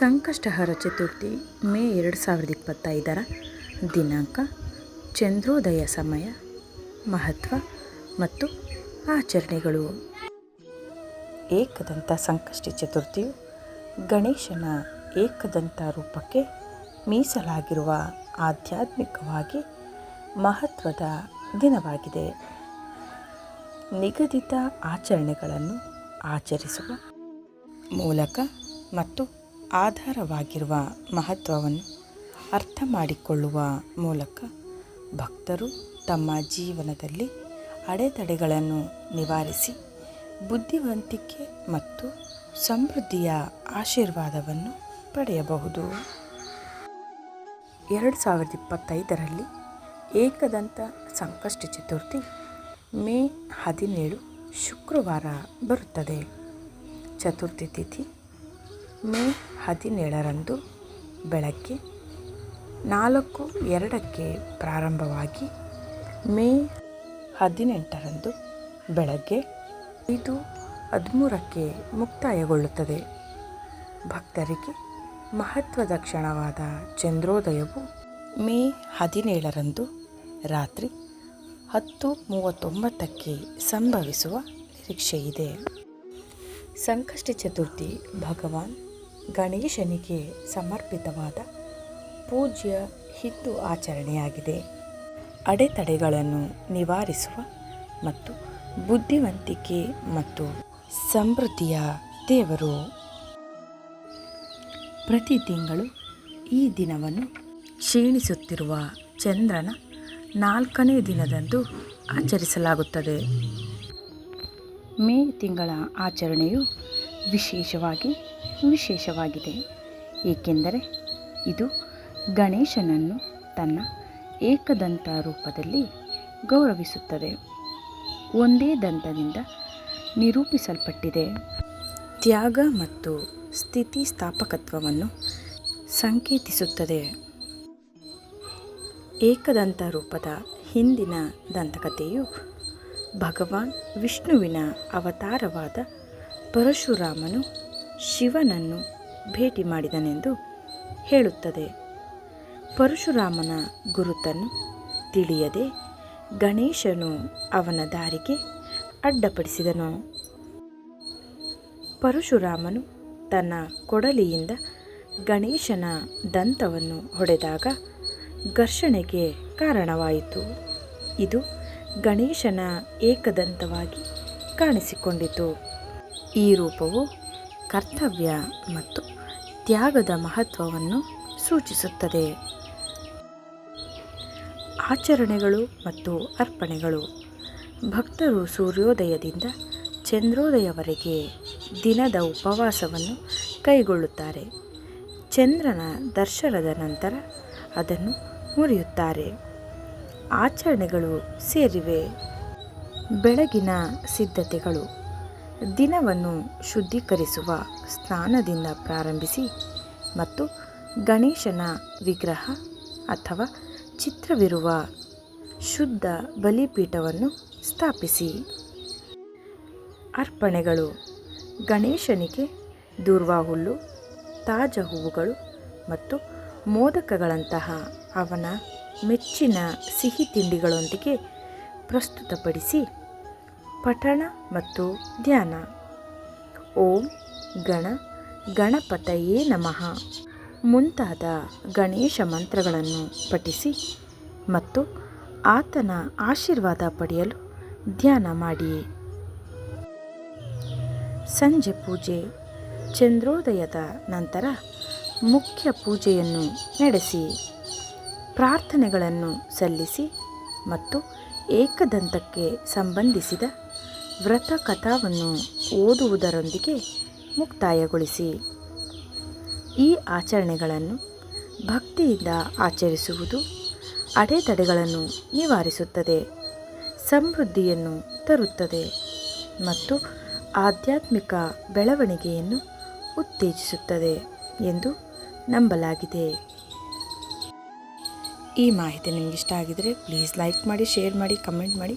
ಸಂಕಷ್ಟಹರ ಚತುರ್ಥಿ ಮೇ ಎರಡು ಸಾವಿರದ ಇಪ್ಪತ್ತೈದರ ದಿನಾಂಕ, ಚಂದ್ರೋದಯ ಸಮಯ, ಮಹತ್ವ ಮತ್ತು ಆಚರಣೆಗಳು. ಏಕದಂತ ಸಂಕಷ್ಟಿ ಚತುರ್ಥಿಯು ಗಣೇಶನ ಏಕದಂತ ರೂಪಕ್ಕೆ ಮೀಸಲಾಗಿರುವ ಆಧ್ಯಾತ್ಮಿಕವಾಗಿ ಮಹತ್ವದ ದಿನವಾಗಿದೆ. ನಿಗದಿತ ಆಚರಣೆಗಳನ್ನು ಆಚರಿಸುವ ಮೂಲಕ ಮತ್ತು ಆಧಾರವಾಗಿರುವ ಮಹತ್ವವನ್ನು ಅರ್ಥ ಮಾಡಿಕೊಳ್ಳುವ ಮೂಲಕ ಭಕ್ತರು ತಮ್ಮ ಜೀವನದಲ್ಲಿ ಅಡೆತಡೆಗಳನ್ನು ನಿವಾರಿಸಿ ಬುದ್ಧಿವಂತಿಕೆ ಮತ್ತು ಸಮೃದ್ಧಿಯ ಆಶೀರ್ವಾದವನ್ನು ಪಡೆಯಬಹುದು. ಎರಡು ಸಾವಿರದ ಇಪ್ಪತ್ತೈದರಲ್ಲಿ ಏಕದಂತ ಸಂಕಷ್ಟ ಚತುರ್ಥಿ ಮೇ ಹದಿನೇಳು ಶುಕ್ರವಾರ ಬರುತ್ತದೆ. ಚತುರ್ಥಿ ತಿಥಿ ಮೇ ಹದಿನೇಳರಂದು ಬೆಳಗ್ಗೆ ನಾಲ್ಕು ಎರಡಕ್ಕೆ ಪ್ರಾರಂಭವಾಗಿ ಮೇ ಹದಿನೆಂಟರಂದು ಬೆಳಗ್ಗೆ ಐದು ಹದಿಮೂರಕ್ಕೆ ಮುಕ್ತಾಯಗೊಳ್ಳುತ್ತದೆ. ಭಕ್ತರಿಗೆ ಮಹತ್ವದ ಕ್ಷಣವಾದ ಚಂದ್ರೋದಯವು ಮೇ ಹದಿನೇಳರಂದು ರಾತ್ರಿ ಹತ್ತು ಮೂವತ್ತೊಂಬತ್ತಕ್ಕೆ ಸಂಭವಿಸುವ ನಿರೀಕ್ಷೆಯಿದೆ. ಸಂಕಷ್ಟ ಚತುರ್ಥಿ ಭಗವಾನ್ ಗಣೇಶನಿಗೆ ಸಮರ್ಪಿತವಾದ ಪೂಜ್ಯ ಹಿಂದೂ ಆಚರಣೆಯಾಗಿದೆ. ಅಡೆತಡೆಗಳನ್ನು ನಿವಾರಿಸುವ ಮತ್ತು ಬುದ್ಧಿವಂತಿಕೆ ಮತ್ತು ಸಮೃದ್ಧಿಯ ದೇವರು. ಪ್ರತಿ ತಿಂಗಳು ಈ ದಿನವನ್ನು ಕ್ಷೀಣಿಸುತ್ತಿರುವ ಚಂದ್ರನ ನಾಲ್ಕನೇ ದಿನದಂದು ಆಚರಿಸಲಾಗುತ್ತದೆ. ಮೇ ತಿಂಗಳ ಆಚರಣೆಯು ವಿಶೇಷವಾಗಿ ವಿಶೇಷವಾಗಿದೆ. ಏಕೆಂದರೆ ಇದು ಗಣೇಶನನ್ನು ತನ್ನ ಏಕದಂತ ರೂಪದಲ್ಲಿ ಗೌರವಿಸುತ್ತದೆ. ಒಂದೇ ದಂತದಿಂದ ನಿರೂಪಿಸಲ್ಪಟ್ಟಿದೆ. ತ್ಯಾಗ ಮತ್ತು ಸ್ಥಿತಿಸ್ಥಾಪಕತ್ವವನ್ನು ಸಂಕೇತಿಸುತ್ತದೆ. ಏಕದಂತ ರೂಪದ ಹಿಂದಿನ ದಂತಕಥೆಯು ಭಗವಾನ್ ವಿಷ್ಣುವಿನ ಅವತಾರವಾದ ಪರಶುರಾಮನು ಶಿವನನ್ನು ಭೇಟಿ ಮಾಡಿದನೆಂದು ಹೇಳುತ್ತದೆ. ಪರಶುರಾಮನ ಗುರುತನ್ನು ತಿಳಿಯದೆ ಗಣೇಶನು ಅವನ ದಾರಿಗೆ ಅಡ್ಡಪಡಿಸಿದನು. ಪರಶುರಾಮನು ತನ್ನ ಕೊಡಲಿಯಿಂದ ಗಣೇಶನ ದಂತವನ್ನು ಹೊಡೆದಾಗ ಘರ್ಷಣೆಗೆ ಕಾರಣವಾಯಿತು. ಇದು ಗಣೇಶನ ಏಕದಂತವಾಗಿ ಕಾಣಿಸಿಕೊಂಡಿತು. ಈ ರೂಪವು ಕರ್ತವ್ಯ ಮತ್ತು ತ್ಯಾಗದ ಮಹತ್ವವನ್ನು ಸೂಚಿಸುತ್ತದೆ. ಆಚರಣೆಗಳು ಮತ್ತು ಅರ್ಪಣೆಗಳು. ಭಕ್ತರು ಸೂರ್ಯೋದಯದಿಂದ ಚಂದ್ರೋದಯವರೆಗೆ ದಿನದ ಉಪವಾಸವನ್ನು ಕೈಗೊಳ್ಳುತ್ತಾರೆ. ಚಂದ್ರನ ದರ್ಶನದ ನಂತರ ಅದನ್ನು ಮುರಿಯುತ್ತಾರೆ. ಆಚರಣೆಗಳು ಸೇರಿವೆ. ಬೆಳಗಿನ ಸಿದ್ಧತೆಗಳು. ದಿನವನ್ನು ಶುದ್ಧೀಕರಿಸುವ ಸ್ನಾನದಿಂದ ಪ್ರಾರಂಭಿಸಿ ಮತ್ತು ಗಣೇಶನ ವಿಗ್ರಹ ಅಥವಾ ಚಿತ್ರವಿರುವ ಶುದ್ಧ ಬಲಿಪೀಠವನ್ನು ಸ್ಥಾಪಿಸಿ. ಅರ್ಪಣೆಗಳು. ಗಣೇಶನಿಗೆ ದೂರ್ವಾ ಹುಲ್ಲು ತಾಜಾ ಹೂವುಗಳು ಮತ್ತು ಮೋದಕಗಳಂತಹ ಅವನ ಮೆಚ್ಚಿನ ಸಿಹಿ ತಿಂಡಿಗಳೊಂದಿಗೆ ಪ್ರಸ್ತುತಪಡಿಸಿ ಪಠಣ ಮತ್ತು ಧ್ಯಾನ. ಓಂ ಗಣ ಗಣಪತಯೇ ನಮಃ. ಮುಂತಾದ ಗಣೇಶ ಮಂತ್ರಗಳನ್ನು ಪಠಿಸಿ ಮತ್ತು ಆತನ ಆಶೀರ್ವಾದ ಪಡೆಯಲು ಧ್ಯಾನ ಮಾಡಿ ಸಂಜೆ ಪೂಜೆ ಚಂದ್ರೋದಯದ ನಂತರ ಮುಖ್ಯ ಪೂಜೆಯನ್ನು ನಡೆಸಿ, ಪ್ರಾರ್ಥನೆಗಳನ್ನು ಸಲ್ಲಿಸಿ ಮತ್ತು ಏಕದಂತಕ್ಕೆ ಸಂಬಂಧಿಸಿದ ವ್ರತ ಕಥಾವನ್ನು ಓದುವುದರೊಂದಿಗೆ ಮುಕ್ತಾಯಗೊಳಿಸಿ. ಈ ಆಚರಣೆಗಳನ್ನು ಭಕ್ತಿಯಿಂದ ಆಚರಿಸುವುದು ಅಡೆತಡೆಗಳನ್ನು ನಿವಾರಿಸುತ್ತದೆ, ಸಮೃದ್ಧಿಯನ್ನು ತರುತ್ತದೆ ಮತ್ತು ಆಧ್ಯಾತ್ಮಿಕ ಬೆಳವಣಿಗೆಯನ್ನು ಉತ್ತೇಜಿಸುತ್ತದೆ ಎಂದು ನಂಬಲಾಗಿದೆ. ಈ ಮಾಹಿತಿ ನಿಮಗಿಷ್ಟ ಆಗಿದರೆ ಪ್ಲೀಸ್ ಲೈಕ್ ಮಾಡಿ ಶೇರ್ ಮಾಡಿ ಕಮೆಂಟ್ ಮಾಡಿ.